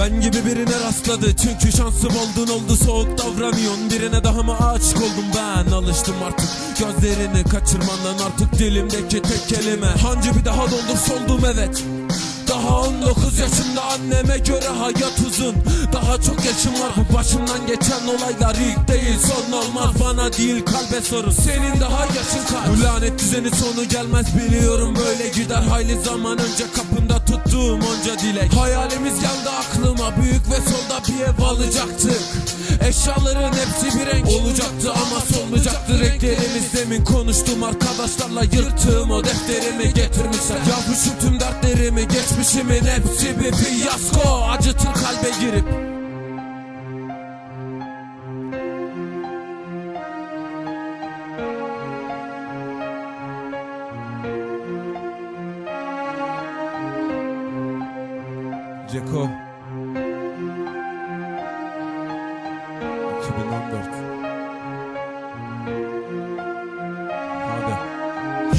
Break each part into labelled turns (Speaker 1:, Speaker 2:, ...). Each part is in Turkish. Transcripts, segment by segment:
Speaker 1: Ben gibi birine rastladı. Çünkü şansım oldun oldu. Soğuk davranıyorsun. Birine daha mı aşık oldum ben? Alıştım artık Gözlerini kaçırmandan. Artık dilimdeki tek kelime. Hancı bir daha doldur soldum evet. Daha 19 yaşında anneme göre hayat uzun. Daha çok yaşım var. Bu başımdan geçen olaylar ilk değil. Son olmaz. Bana değil kalbe sorun senin daha yaşın kaç? Bu lanet düzenin sonu gelmez. Biliyorum böyle gider. Hayli zaman önce kapında tuttuğum onca dilek. Hayalimiz geldi aklıma. Büyük ve solda bir ev alacaktık. Eşyaların hepsi bir renk olacaktı ama solmayacaktı renklerimiz Demin konuştum arkadaşlarla yırttığım o defterimi getirmişler. Yazmışım tüm dertlerimi geçmişimin hepsi bir fiyasko. Acıtır kalbe girip. Ceko. 2014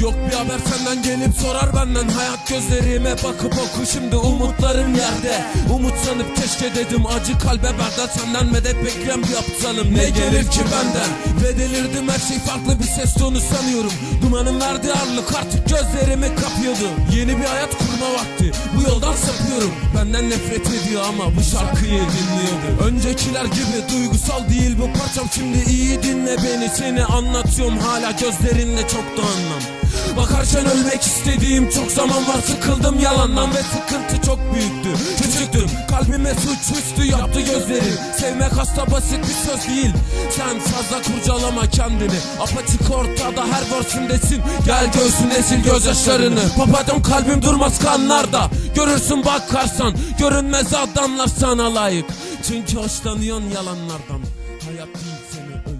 Speaker 1: Yok bir haber senden gelip sorar benden. Hayat gözlerime bakıp oku şimdi umutlarım yerde. Umut sanıp keşke dedim acı kalbe berden Senden medet bekleyen bir aptalım. Ne gelir ki benden? Ve delirdim her şey farklı. Bir ses tonu sanıyorum. Dumanın verdiği ağırlık artık gözlerimi kapıyordu. Yeni bir hayat kurma vakti. Bu yoldan sapıyorum. Benden nefret ediyor ama bu şarkıyı dinliyordu. Öncekiler gibi duygusal değil bu parçam. Şimdi iyi dinle beni. Seni anlatıyorum. Hala gözlerinle çok da anlam Bakarken ölmek istediğim çok zaman var. Sıkıldım yalandan ve sıkıntı çok büyüktü. Küçüktüm kalbime suç üstü yaptı gözleri. Sevmek hasta basit bir söz değil. Sen fazla kurcalama kendini. Apaçık ortada her versindesin Gel göğsüne sil gözyaşlarını. Papadım kalbim durmaz kanlarda. Görürsün bakarsan Görünmez adamlar sana layık. Çünkü hoşlanıyorsun yalanlardan. Hayat değil seni